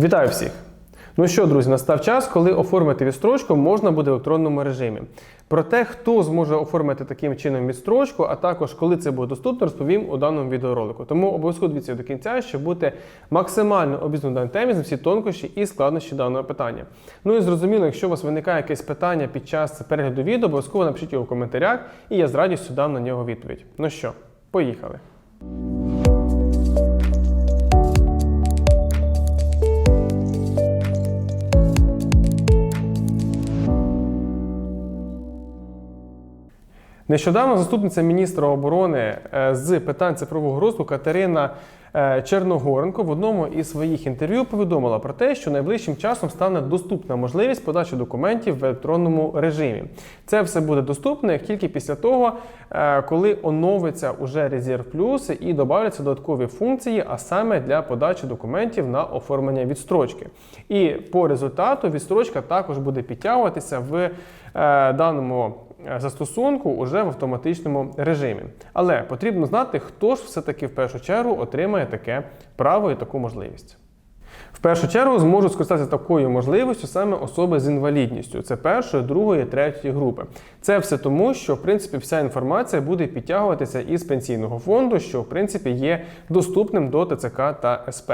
Вітаю всіх! Ну що, друзі, настав час, коли оформити відстрочку можна буде в електронному режимі. Про те, хто зможе оформити таким чином відстрочку, а також коли це буде доступно, розповім у даному відеоролику. Тому обов'язково дивіться до кінця, щоб бути максимально обізнаним даній темі з всі тонкощі і складнощі даного питання. Ну і зрозуміло, якщо у вас виникає якесь питання під час перегляду відео, обов'язково напишіть його в коментарях, і я з радістю дам на нього відповідь. Ну що, поїхали. Нещодавно заступниця міністра оборони е, з питань цифрового розвитку Катерина е, Черногоренко в одному із своїх інтерв'ю повідомила про те, що найближчим часом стане доступна можливість подачі документів в електронному режимі. Це все буде доступно як тільки після того, е, коли оновиться уже резерв плюс і додаються додаткові функції, а саме для подачі документів на оформлення відстрочки. І по результату відстрочка також буде підтягуватися в даному застосунку уже в автоматичному режимі. Але потрібно знати, хто ж все-таки в першу чергу отримає таке право і таку можливість. В першу чергу зможуть скористатися такою можливістю саме особи з інвалідністю. Це першої, другої, третьої групи. Це все тому, що в принципі вся інформація буде підтягуватися із пенсійного фонду, що в принципі є доступним до ТЦК та СП.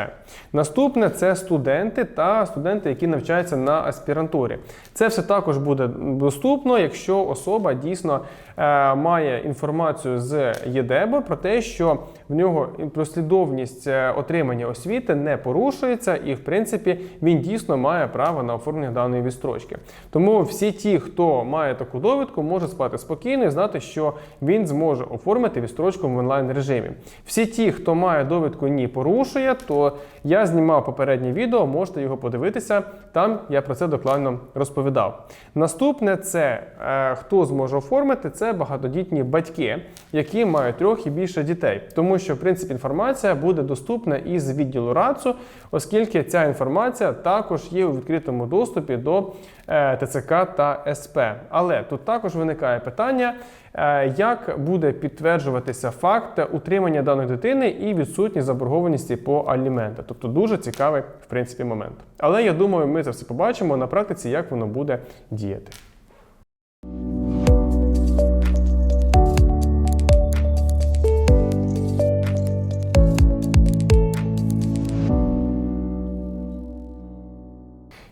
Наступне це студенти та студенти, які навчаються на аспірантурі. Це все також буде доступно, якщо особа дійсно е, має інформацію з ЄДЕБО про те, що в нього послідовність е, отримання освіти не порушується, і в принципі він дійсно має право на оформлення даної відстрочки. Тому всі ті, хто має таку довідку, може спати спокійно і знати, що він зможе оформити відстрочку в онлайн режимі. Всі ті, хто має довідку, ні порушує, то я знімав попереднє відео, можете його подивитися. Там я про це докладно розповідав. Наступне це е, хто зможе оформити, це багатодітні батьки, які мають трьох і більше дітей, тому що в принципі інформація буде доступна із відділу РАЦУ, оскільки ця інформація також є у відкритому доступі до е, ТЦК та СП. Але тут також виникає питання, е, як буде підтверджуватися факт утримання даної дитини і відсутність заборгованості по аліменту. Тобто дуже цікавий в принципі момент. Але я думаю, ми це все побачимо на практиці, як воно буде діяти.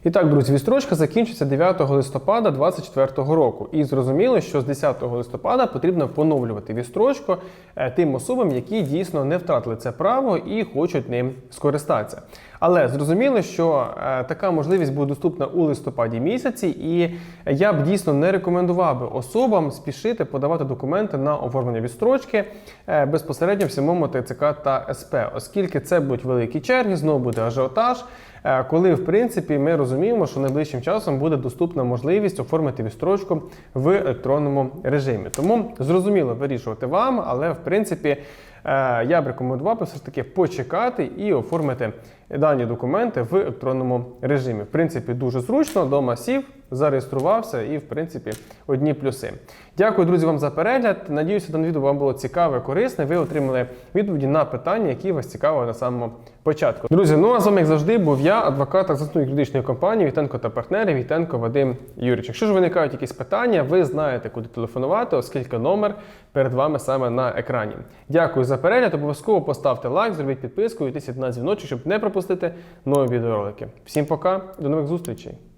І так, друзі, відстрочка закінчиться 9 листопада 2024 року. І зрозуміло, що з 10 листопада потрібно поновлювати відстрочку е, тим особам, які дійсно не втратили це право і хочуть ним скористатися. Але зрозуміло, що е, така можливість буде доступна у листопаді місяці, і я б дійсно не рекомендував би особам спішити подавати документи на оформлення відстрочки е, безпосередньо в самому ТЦК та СП, оскільки це будуть великі черги, знову буде ажіотаж. Е, коли в принципі ми розуміємо, що найближчим часом буде доступна можливість оформити відстрочку в електронному режимі. Тому зрозуміло вирішувати вам, але в принципі е, я б рекомендував все ж таки почекати і оформити дані документи в електронному режимі. В принципі, дуже зручно, дома сів, зареєструвався і, в принципі, одні плюси. Дякую, друзі, вам за перегляд. Надіюся, дане відео вам було цікаве, корисне. Ви отримали відповіді на питання, які вас цікавили на самому початку. Друзі, ну а з вами, як завжди, був я, адвокат та засновник юридичної компанії Вітенко та партнери Вітенко Вадим Юрійович. Якщо ж виникають якісь питання, ви знаєте, куди телефонувати, оскільки номер перед вами саме на екрані. Дякую за перегляд. Обов'язково поставте лайк, зробіть підписку і тисніть на дзвіночок, щоб не пропустити нові відеоролики. Всім пока, до нових зустрічей!